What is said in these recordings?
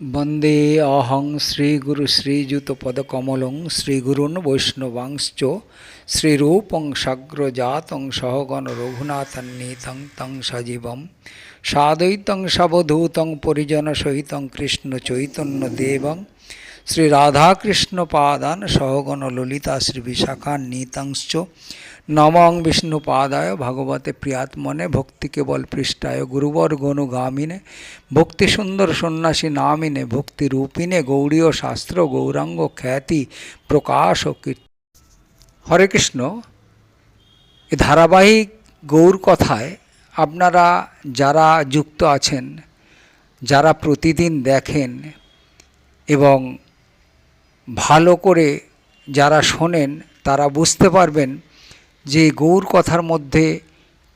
বন্দে অহং শ্রীগুরু শ্রীযুতপদকমলং শ্রীগুরুন বৈষ্ণবাংশ্চ শ্রীরূপং সাগ্রজাতং সহগণ রঘুনাথান্বিতং তং সজীবম সাদৈতং সবধূতং পরিজনসহিতং কৃষ্ণ চৈতন্য দেবং শ্রী রাধাকৃষ্ণ পাদান সহগণ ললিতা শ্রী বিশাখান্বিতংশ্চ নমং বিষ্ণুপাদায় ভগবতে প্রিয়াত্মনে ভক্তি কেবল পৃষ্ঠায় গুরুবর গনুগামিনে ভক্তি সুন্দর সন্ন্যাসী নামিনে ভক্তি রূপিনে গৌড়ীয় শাস্ত্র গৌরাঙ্গ খ্যাতি প্রকাশ ও কীর্তি হরে কৃষ্ণ, এ ধারাবাহিক গৌর কথায় আপনারা যারা যুক্ত আছেন, যারা প্রতিদিন দেখেন এবং ভালো করে যারা শোনেন, তারা বুঝতে পারবেন যে গৌর কথার মধ্যে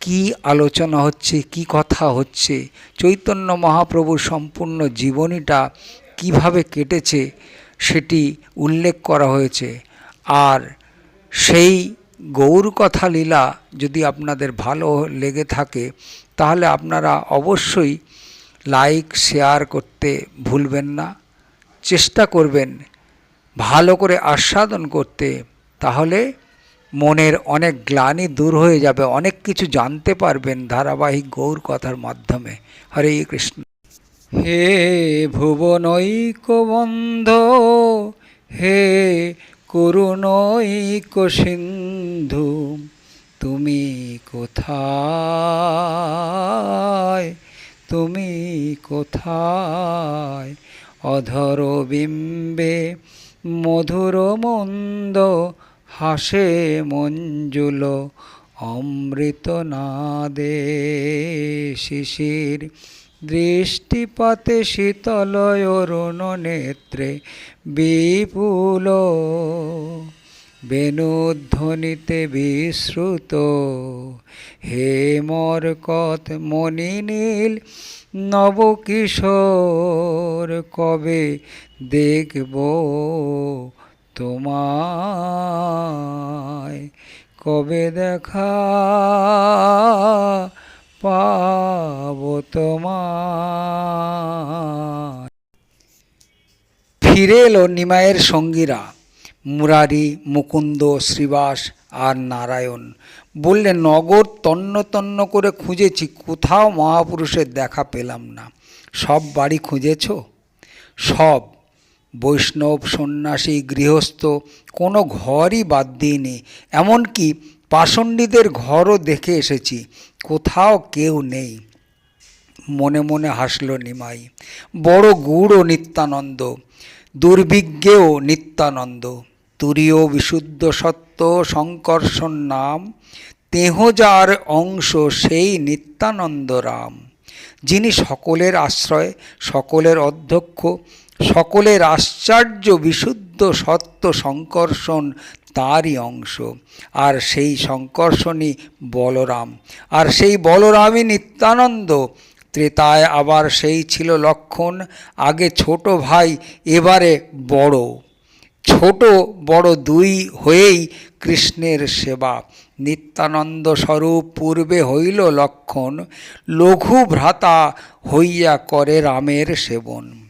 কি আলোচনা হচ্ছে, কি কথা হচ্ছে, চৈতন্য মহাপ্রভুর সম্পূর্ণ জীবনীটা কীভাবে কেটেছে সেটি উল্লেখ করা হয়েছে। আর সেই গৌর কথা লীলা যদি আপনাদের ভালো লেগে থাকে, তাহলে আপনারা অবশ্যই লাইক, শেয়ার করতে ভুলবেন না। চেষ্টা করবেন ভালো করে আস্বাদন করতে। তাহলে মনের অনেক গ্লানি দূর হয়ে যাবে, অনেক কিছু জানতে পারবেন ধারাবাহিক গৌর কথার মাধ্যমে। হরে কৃষ্ণ। হে ভুবনৈক বন্ধ, হে করুণৈক সিন্ধু, তুমি কোথায়? তুমি কোথায়? অধর বিম্বে মধুর মন্দ হাসে মঞ্জুল অমৃত নাদে শিশির। দৃষ্টিপাতে শীতলয় অরুণ নেত্রে বিপুল, বেণুধ্বনিতে বিশ্রুত হে মরকত মণিনীল, নবকিশোর কবে দেখব? তোমায় কবে দেখা পাব তোমায়? ফিরে এলো নিমায়ের সঙ্গীরা, মুরারি, মুকুন্দ, শ্রীবাস আর নারায়ণ। বললে নগর তন্ন তন্ন করে খুঁজেছি, কোথাও মহাপুরুষের দেখা পেলাম না। সব বাড়ি খুঁজেছ? সব। বৈষ্ণব সন্ন্যাসী গৃহস্থ কোনো ঘরই বাদ দিইনি, এমনকি পাষণ্ডীদের ঘরও দেখে এসেছি, কোথাও কেউ নেই। মনে মনে হাসল নিমাই, বড় গুড় নিত্যানন্দ, দুর্ভিজ্ঞেও নিত্যানন্দ, তুরীয় বিশুদ্ধ সত্য শঙ্কর্ষণ নাম তেহ যার অংশ সেই নিত্যানন্দ রাম, যিনি সকলের আশ্রয়, সকলের অধ্যক্ষ সকলের আশ্চর্য বিশুদ্ধ সত্য সংকর্ষণ তারই অংশ। আর সেই সংকর্ষণই বলরাম। আর সেই বলরামই নিত্যানন্দ। ত্রেতায় আবার সেই ছিল লক্ষণ। আগে ছোট ভাই, এবারে বড়। ছোট বড় দুই হয়েই কৃষ্ণের সেবা। নিত্যানন্দ স্বরূপ পূর্বে হইল লক্ষণ। লঘু ভ্রাতা হইয়া করে রামের সেবন।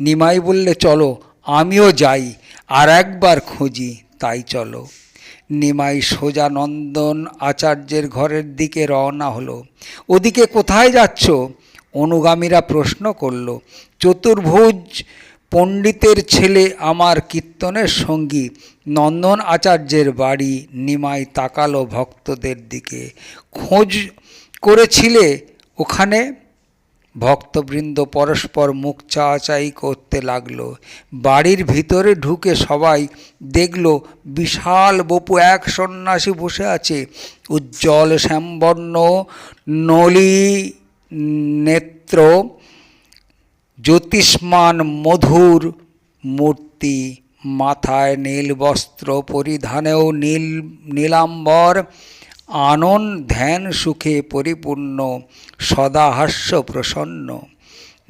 নিমাই বললে, চলো, আমিও যাই, আর একবার খুঁজি, তাই চলো। নিমাই সোজা নন্দন আচার্যের ঘরের দিকে রওনা হলো। ওদিকে কোথায় যাচ্ছ? অনুগামীরা প্রশ্ন করল। চতুর্ভুজ পণ্ডিতের ছেলে আমার কীর্তনের সঙ্গী, নন্দন আচার্যের বাড়ি। নিমাই তাকালো ভক্তদের দিকে। খোঁজ করেছিলে ওখানে? ভক্তবৃন্দ পরস্পর মুখ চাচাই করতে লাগল। বাড়ির ভিতরে ঢুকে সবাই দেখল বিশাল বপু এক সন্ন্যাসী বসে আছে। উজ্জ্বল শ্যামবর্ণ, নলি, নেত্র, জ্যোতিষ্মান, মধুর মূর্তি, মাথায় নীল বস্ত্র, পরিধানেও নীল, নীলাম্বর আনন্দ ধ্যান সুখে পরিপূর্ণ, সদা হাস্য প্রসন্ন।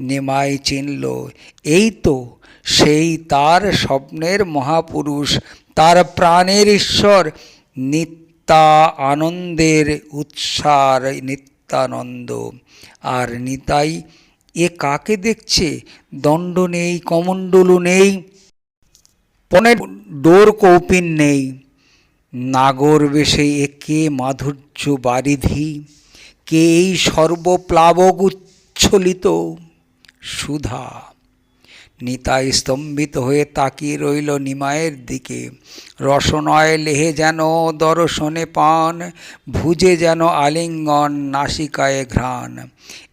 নিমাই চিনল, এই তো, সেই তার স্বপ্নের মহাপুরুষ, তার প্রাণের ঈশ্বর, নিত্যা আনন্দের উৎসার নিত্যানন্দ। আর নিতাই, এ কাকে দেখছে? দণ্ড নেই, কমণ্ডলু নেই, পনেরো ডোর কৌপিন নেই। নাগর বেশে এ কে মাধুর্য বারিধি কে এই সর্বপ্লাবক উচ্ছলিত সুধা। নিতাই স্তম্ভিত হয়ে তাকিয়ে রইল নিমায়ের দিকে। রসনয় লেহে যেন দর্শনে পান, ভুজে যেন আলিঙ্গন নাসিকায় ঘ্রাণ।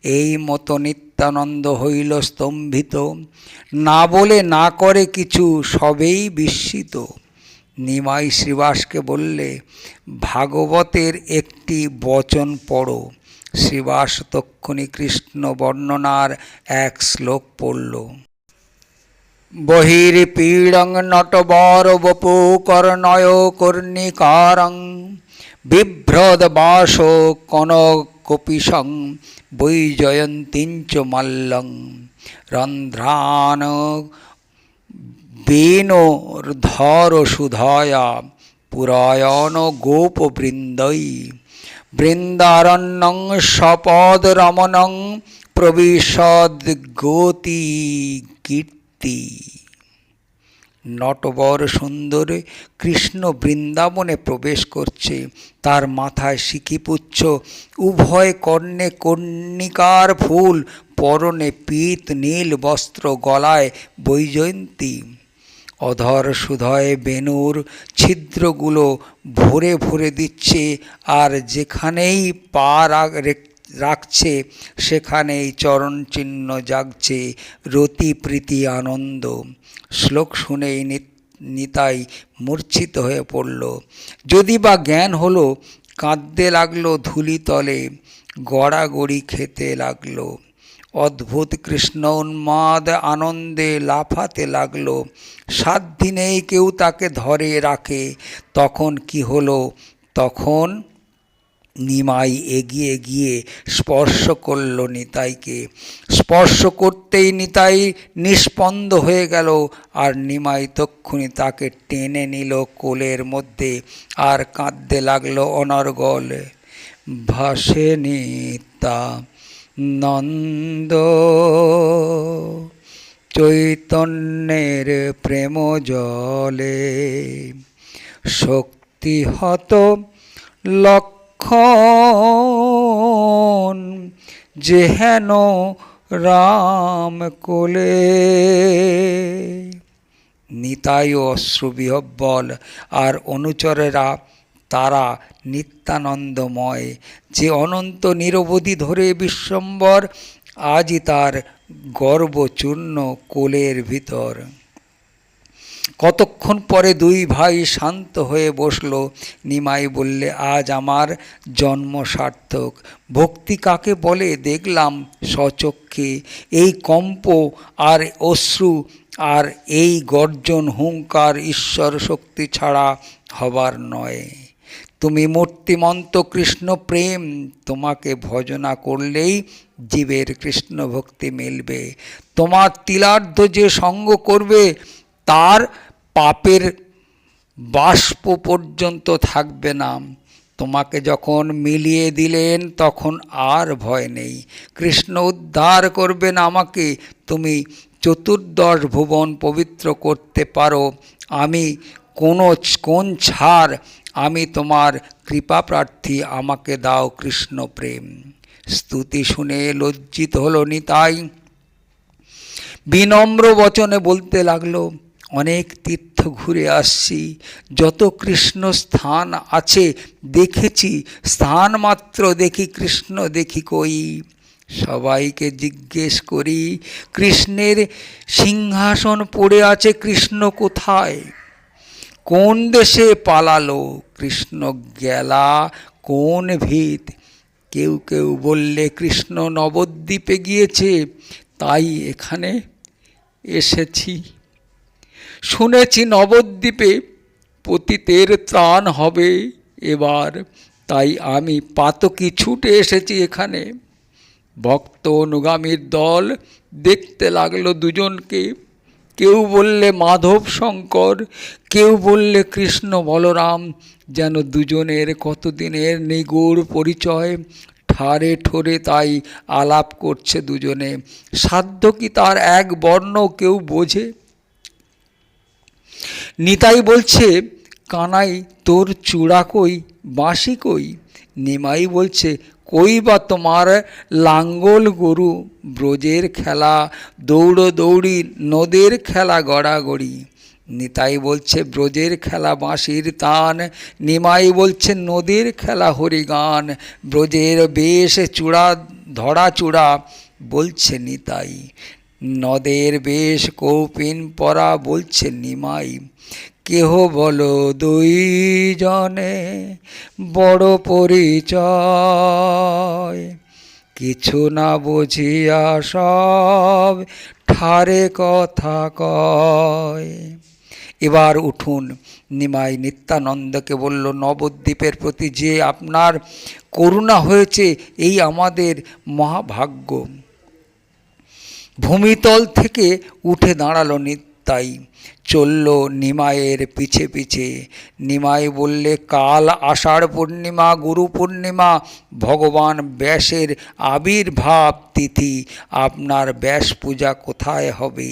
এই মতো নিত্যানন্দ হইল স্তম্ভিত। না বলে না করে কিছু সবেই বিস্মিত। নিমাই শ্রীবাসকে বললে, ভাগবতের একটি বচন পড়ো। শ্রীবাস তক্ষণি কৃষ্ণ বর্ণনার এক শ্লোক পড়ল। বহির্পীড়ং নটবর বপু কর্ণয় কর্ণিকারং, বিভ্রদবাস কনকপিসং বৈজয়ন্তীঞ্চ মল্লং, রন্ধ্রান বেণোর্ধর সুধায়া পুরায়ণ গোপবৃন্দৈ বৃন্দারণ্যং সপদ রমণং প্রবিশদ গতি কীর্তি। নটবর সুন্দর কৃষ্ণ বৃন্দাবনে প্রবেশ করছে। তার মাথায় সিকিপুচ্ছ উভয় কর্ণে কর্ণিকার ফুল, পরনে পীত নীল বস্ত্র গলায় বৈজয়ন্তী। অধর সুধয় বেনুর ছিদ্রগুলো ভরে ভরে দিচ্ছে, আর যেখানেই পা রাখছে, সেখানেই চরণ চিহ্ন জাগছে, রতি প্রীতি আনন্দ। শ্লোক শুনেই নিতাই মূর্ছিত হয়ে পড়ল। যদি বা জ্ঞান হলো, কাঁদতে লাগল ধুলিতলে গড়াগড়ি খেতে লাগল। অদ্ভুত কৃষ্ণ উন্মাদ আনন্দে লাফাতে লাগল। সাত দিনেই কেউ তাকে ধরে রাখে। তখন কি হলো? তখন নিমাই এগিয়ে গিয়ে স্পর্শ করল নিতাইকে। স্পর্শ করতেই নিতাই নিষ্পন্দ হয়ে গেল আর নিমাই তক্ষুনি তাকে টেনে নিল কোলের মধ্যে আর কাঁদতে লাগল অনর্গল। ভাসে নিতা নন্দ চৈতন্যের প্রেম জলে শক্তিহত লক্ষণ যেহেন রাম কোলে। নিতাই অশ্রুবিহব্বল আর অনুচরেরা তারা নিত্যানন্দময়। যে অনন্ত নিরবধি ধরে বিশ্বম্বর, আজই তার গর্বচূর্ণ কোলের ভিতর। কতক্ষণ পরে দুই ভাই শান্ত হয়ে বসল, নিমাই বললে, আজ আমার জন্ম সার্থক। ভক্তি কাকে বলে? দেখলাম সচক্ষে এই কম্প আর অশ্রু আর এই গর্জন হুঙ্কার ঈশ্বর শক্তি ছাড়া হবার নয়। তুমি মূর্তিমন্ত কৃষ্ণ প্রেম, তোমাকে ভজনা করলেই জীবের কৃষ্ণ ভক্তি মিলবে। তোমার তিলার্ধ যে সঙ্গ করবে, তার পাপের বাষ্প পর্যন্ত থাকবে না। তোমাকে যখন মিলিয়ে দিলেন, তখন আর ভয় নেই। কৃষ্ণ উদ্ধার করবেন আমাকে, তুমি চতুর্দশ ভুবন পবিত্র করতে পারো। আমি কোনো কোন ছাড় আমি তোমার কৃপা প্রার্থী, আমাকে দাও কৃষ্ণ প্রেম। স্তুতি শুনে লজ্জিত হলো নিতাই। বিনম্র বচনে বলতে লাগল, অনেক তীর্থ ঘুরে আসছি, যত কৃষ্ণ স্থান আছে দেখেছি, স্থান মাত্র দেখি কৃষ্ণ, দেখি কই। সবাইকে জিজ্ঞেস করি, কৃষ্ণের সিংহাসন পড়ে আছে কৃষ্ণ কোথায়? কোন দেশে পালালো? কৃষ্ণ গেলা কোন ভিত? কেউ কেউ বললে, কৃষ্ণ নবদ্বীপে গিয়েছে, তাই এখানে এসেছি। শুনেছি নবদ্বীপে পতিতের ত্রাণ হবে এবার, তাই আমি পাতকি ছুটে এসেছি এখানে। ভক্ত অনুগামীর দল দেখতে লাগল দুজনকে। কেউ বললে মাধব শঙ্কর, কেউ বললে কৃষ্ণ বলরাম, যেন দুজনের কতদিনের নিগুড় পরিচয়। ঠারে ঠোরে তাই আলাপ করছে দুজনে। সাধ্য কি তার এক বর্ণ কেউ বোঝে? নিতাই বলছে, কানাই, তোর চূড়া কই, বাঁশি কই? নিমাই বলছে কই বা তোমার লাঙ্গল গরু? ব্রজের খেলা, দৌড়ো দৌড়ি, নদের খেলা গড়াগড়ি। নিতাই বলছে, ব্রজের খেলা বাঁশির তান। নিমাই বলছে, নদীর খেলা হরিগান। ব্রজের বেশ চূড়া, ধরা চূড়া। বলছে নিতাই। নদের বেশ কৌপিন পরা, বলছে নিমাই। কেহ বলো দুইজনে বড় পরিচয়? কিছু না বুঝিয়া সব ঠারে কথা কয়। এবার উঠুন, নিমাই নিত্যানন্দকে বলল, নবদ্বীপের প্রতি যে আপনার করুণা হয়েছে, এই আমাদের মহাভাগ্য। ভূমিতল থেকে উঠে দাঁড়াল নিতাই। চলল নিমায়ের পিছে পিছে। নিমাই বললে, কাল আষাঢ় পূর্ণিমা, গুরু পূর্ণিমা, ভগবান ব্যাসের আবির্ভাব তিথি, আপনার ব্যাস পূজা কোথায় হবে?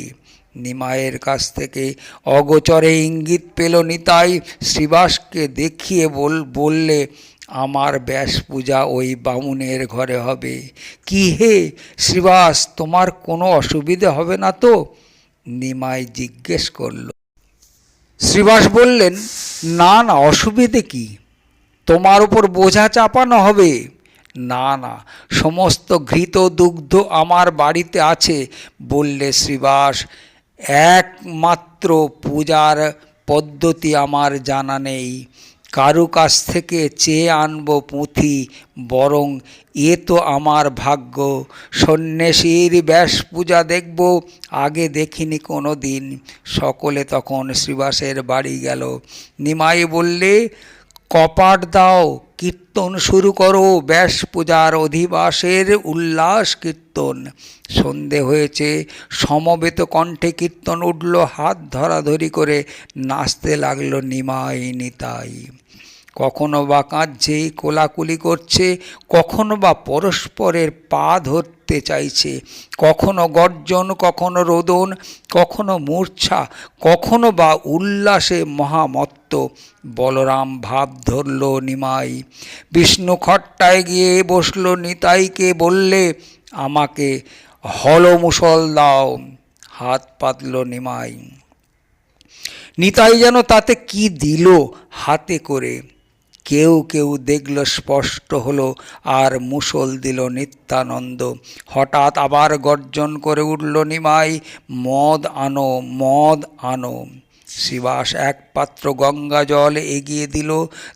নিমায়ের কাছ থেকে অগোচরে ইঙ্গিত পেল নিতাই। শ্রীবাসকে দেখিয়ে বল, বললে, আমার ব্যাস পূজা ওই বামুনের ঘরে হবে। কি হে শ্রীবাস, তোমার কোনো অসুবিধে হবে না তো? নিমাই জিজ্ঞেস করল, শ্রীবাস বললেন, না না, অসুবিধে কি? তোমার উপর বোঝা চাপানো হবে। না না, সমস্ত ঘৃত দুগ্ধ আমার বাড়িতে আছে। বললে শ্রীবাস, একমাত্র পূজার পদ্ধতি আমার জানা নেই। কারু কাছ থেকে চেয়ে আনব পুঁথি, বরং এ তো আমার ভাগ্য। সন্ন্যাসীর ব্যাস পূজা দেখব, আগে দেখিনি কোনো দিন সকলে তখন শ্রীবাসের বাড়ি গেল। নিমাই বললে, কপাট দাও কীর্তন শুরু করো, ব্যাস পূজার অধিবাসের উল্লাস কীর্তন। সন্ধে হয়েছে, সমবেত কণ্ঠে কীর্তন উঠল, হাত ধরাধরি করে নাচতে লাগল নিমাই নিতাই। কখনো বা কাঁদছে, কোলাকুলি করছে, কখনো বা পরস্পরের পা ধরতে চাইছে, কখনো গর্জন, কখনো রোদন, কখনো মূর্ছা, কখনো বা উল্লাসে মহামত্ত। বলরাম ভাব ধরল নিমাই, বিষ্ণু খট্টায় গিয়ে বসল নিতাইকে বললে, আমাকে হল মুসল দাও। হাত পাতল নিমাই। নিতাই যেন তাতে কি দিল হাতে করে। কেউ কেউ দেখল স্পষ্ট হলো আর মুসল দিল নিত্যানন্দ। হঠাৎ আবার গর্জন করে উঠল নিমাই, মদ আনো মদ আনো। শিবাস এক পাত্র গঙ্গা জল এগিয়ে দিল,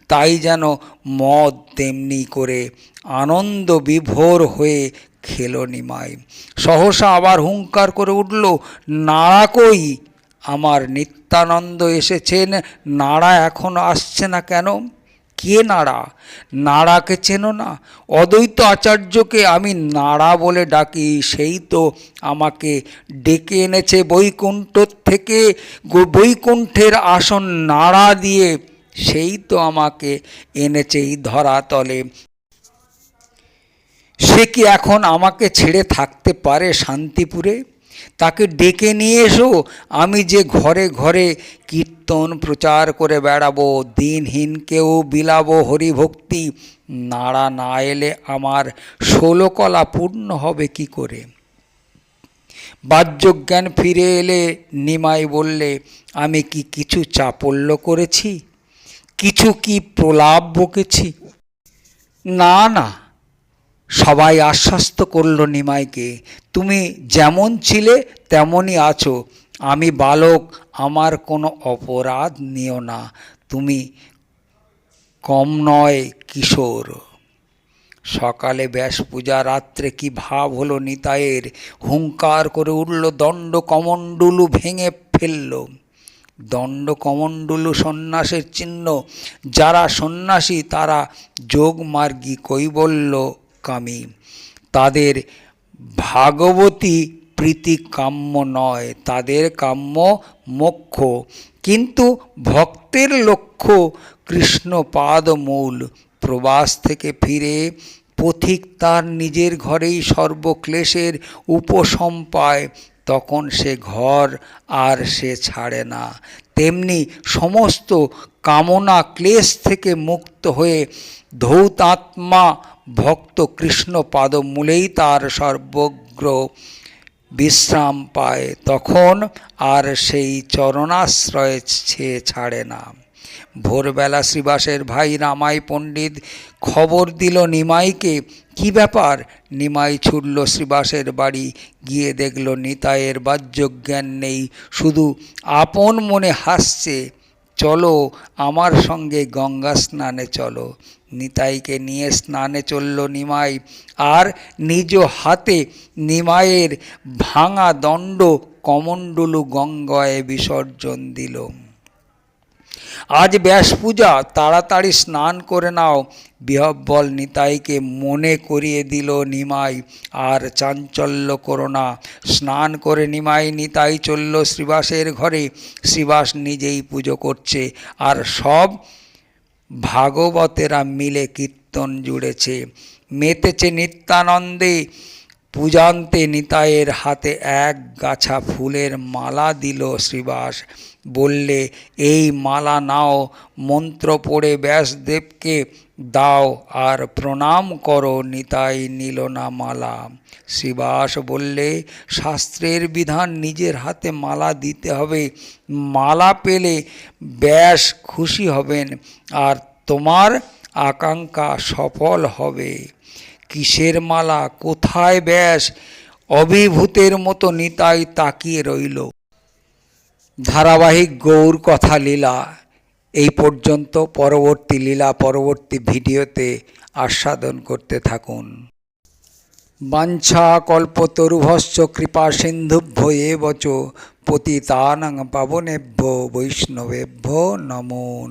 তাই যেন মদ তেমনি করে আনন্দ বিভোর হয়ে খেলো নিমাই। সহসা আবার হুঙ্কার করে উঠল, নাড়া কই? আমার নিত্যানন্দ এসেছেন, নাড়া এখনও আসছে না কেন? কে নাড়া? নাড়াকে চেনো না? অদ্বৈত আচার্যকে আমি নাড়া বলে ডাকি, সেই তো আমাকে ডেকে এনেছে বৈকুণ্ঠ থেকে। বৈকুণ্ঠের আসন নাড়া দিয়ে সেই তো আমাকে এনেছে এই ধরাতলে। সে কি এখন আমাকে ছেড়ে থাকতে পারে শান্তিপুরে? তাকে ডেকে নিয়ে এসো। আমি যে ঘরে ঘরে কীর্তন প্রচার করে বেড়াবো দিনহীনকেও বিলাবো হরিভক্তি, নাড়া না এলে আমার ষোলকলা পূর্ণ হবে কি করে? বাহ্যজ্ঞান ফিরে এলে নিমাই বললে, আমি কি কিছু চাপল্য করেছি? কিছু কি প্রলাপ বকেছি? না না সবাই আশ্বস্ত করল নিমাইকে, তুমি যেমন ছিলে, তেমনই আছো। আমি বালক, আমার কোনো অপরাধ নিও না। তুমি কম নয়, কিশোর। সকালে ব্যাস পূজা, রাত্রে কি ভাব হলো নিতায়ের হুঙ্কার করে উঠল, দণ্ড কমণ্ডুলু ভেঙে ফেলল। দণ্ড কমণ্ডলু সন্ন্যাসের চিহ্ন, যারা সন্ন্যাসী তারা যোগমার্গী কৈবল্য কামী। তাদের ভাগবতী প্রীতি কাম্য নয়, তাদের কাম্য মোক্ষ। কিন্তু ভক্তের লক্ষ্য কৃষ্ণপাদ মূল প্রবাস থেকে ফিরে পথিক তার নিজের ঘরেই সর্বক্লেশের উপশম পায়, তখন সে ঘর আর সে ছাড়ে না। তেমনি সমস্ত কামনা ক্লেশ থেকে মুক্ত হয়ে ধৌতাত্মা ভক্ত কৃষ্ণ পাদমূলেই তার সর্বগ্র বিশ্রাম পায়, তখন আর সেই চরণাশ্রয় ছে ছাড়ে না। ভোরবেলা শ্রীবাসের ভাই রামাই পণ্ডিত খবর দিল নিমাইকে, কি ব্যাপার? নিমাই ছুটল শ্রীবাসের বাড়ি, গিয়ে দেখল নিতাইয়ের বাহ্যজ্ঞান নেই, শুধু আপন মনে হাসছে। চলো আমার সঙ্গে গঙ্গা স্নানে চলো। নিতাইকে নিয়ে স্নানে চলল নিমাই। আর নিজ হাতে নিমাইয়ের ভাঙা দণ্ড কমণ্ডলু গঙ্গায় বিসর্জন দিল। আজ ব্যাস পূজা, তাড়াতাড়ি স্নান করে নাও। বিহব্বল নিতাইকে মনে করিয়ে দিল নিমাই, আর চাঞ্চল্য করো না। স্নান করে নিমাই, নিতাই চলল শ্রীবাসের ঘরে। শ্রীবাস নিজেই পুজো করছে, আর সব ভাগবতেরা মিলে কীর্তন জুড়েছে। মেতেছে নিত্যানন্দে পূজান্তে নিতাইয়ের হাতে এক গাছা ফুলের মালা দিল শ্রীবাস। বললে, এই মালা নাও, মন্ত্র পড়ে ব্যাসদেবকে দাও, আর প্রণাম করো। নিতাই নিল না মালা। শ্রীবাস বললে, শাস্ত্রের বিধান নিজের হাতে মালা দিতে হবে। মালা পেলে ব্যাস খুশি হবেন, আর তোমার আকাঙ্ক্ষা সফল হবে। কিসের মালা, কোথায় ব্যাস? অবিভূতের মতো নিতাই তাকিয়ে রইল। ধারাবাহিক গৌর কথা লীলা, এই পর্যন্ত পরবর্তী লীলা, পরবর্তী ভিডিওতে আস্বাদন করতে থাকুন। বাঞ্ছা কল্পতরুভশ্চ কৃপা সিন্ধুভ্য এ বচ পতিতানং পাবনেভ্য বৈষ্ণবেভ্য নমঃ।